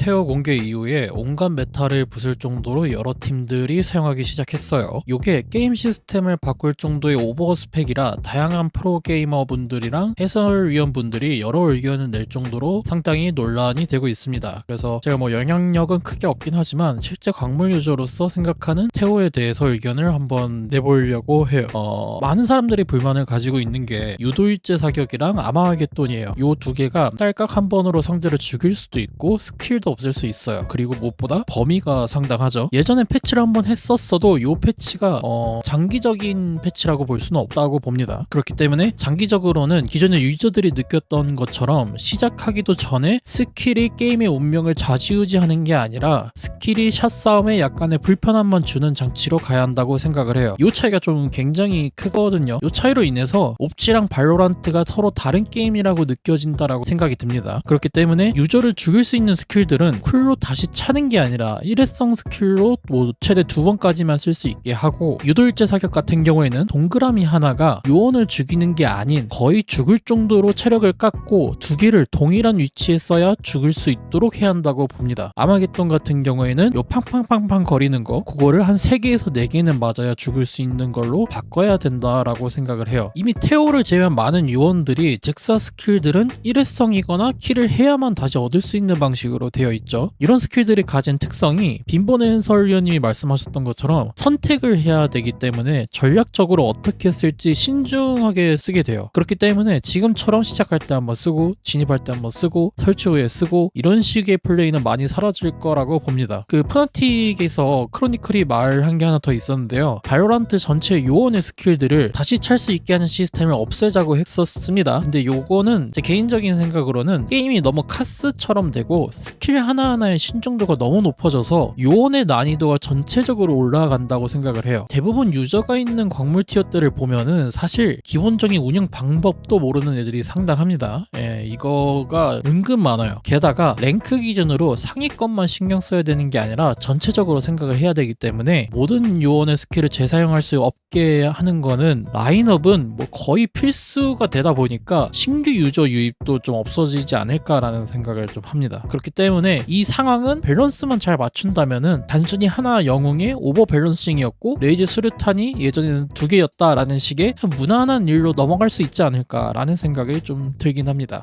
테어 공개 이후에 온갖 메타를 부술 정도로 여러 팀들이 사용하기 시작했어요. 요게 게임 시스템을 바꿀 정도의 오버 스펙이라 다양한 프로게이머 분들이랑 해설위원 분들이 여러 의견을 낼 정도로 상당히 논란이 되고 있습니다. 그래서 제가 뭐 영향력은 크게 없긴 하지만 실제 광물 유저로서 생각하는 테오에 대해서 의견을 한번 내보려고 해요. 어, 많은 사람들이 불만을 가지고 있는 게 유도일제 사격이랑 아마겟돈이에요. 요두 개가 딸깍 한 번으로 상대를 죽일 수도 있고 스킬도 없을 수 있어요. 그리고 무엇보다 범위가 상당하죠. 예전에 패치를 한번 했었어도 요 패치가 어, 장기적인 패치라고 볼 수는 없다고 봅니다. 그렇기 때문에 장기적으로는 기존의 유저들이 느꼈던 것처럼 시작하기도 전에 스킬이 게임의 운명을 좌지우지하는 게 아니라 스킬이 샷 싸움에 약간의 불편함만 주는 장치로 가야 한다고 생각을 해요. 요 차이가 좀 굉장히 크거든요. 요 차이로 인해서 옵지랑 발로란트가 서로 다른 게임이라고 느껴진다라고 생각이 듭니다. 그렇기 때문에 유저를 죽일 수 있는 스킬들 은 쿨로 다시 차는 게 아니라 일회성 스킬로 뭐 최대 두 번까지만 쓸 수 있게 하고 유도일제 사격 같은 경우에는 동그라미 하나가 요원을 죽이는 게 아닌 거의 죽을 정도로 체력을 깎고 두 개를 동일한 위치에 써야 죽을 수 있도록 해야 한다고 봅니다. 아마겟돈 같은 경우에는 요 팡팡팡팡 거리는 거 그거를 한 3개에서 4개는 맞아야 죽을 수 있는 걸로 바꿔야 된다라고 생각을 해요. 이미 테오를 제외한 많은 요원들이 잭사 스킬들은 일회성이거나 킬을 해야만 다시 얻을 수 있는 방식으로 되어 있죠. 이런 스킬들이 가진 특성이 빈번의 해설위원 님이 말씀하셨던 것처럼 선택을 해야 되기 때문에 전략적으로 어떻게 쓸지 신중하게 쓰게 돼요. 그렇기 때문에 지금처럼 시작할 때 한번 쓰고 진입할 때 한번 쓰고 설치 후에 쓰고 이런 식의 플레이는 많이 사라질 거라고 봅니다. 그 푸나틱에서 크로니클이 말한 게 하나 더 있었는데요. 바이오란트 전체 요원의 스킬들을 다시 찰 수 있게 하는 시스템을 없애자고 했었습니다. 근데 요거는 제 개인적인 생각으로는 게임이 너무 카스처럼 되고 스킬 하나하나의 신중도가 너무 높아져서 요원의 난이도 가 전체적으로 올라간다고 생각을 해요. 대부분 유저가 있는 광물 티어들을 보면은 사실 기본적인 운영 방법도 모르는 애들이 상당합니다. 예, 이거가 은근 많아요. 게다가 랭크 기준으로 상위권만 신경 써야 되는 게 아니라 전체적으로 생각을 해야 되기 때문에 모든 요원의 스킬을 재사용할 수 없게 하는 거는 라인업은 뭐 거의 필수가 되다 보니까 신규 유저 유입도 좀 없어지지 않을까라는 생각을 좀 합니다. 그렇기 때문에 이 상황은 밸런스만 잘 맞춘다면은 단순히 하나 영웅의 오버 밸런싱이었고 레이즈 수류탄이 예전에는 두 개였다라는 식의 무난한 일로 넘어갈 수 있지 않을까라는 생각이 좀 들긴 합니다.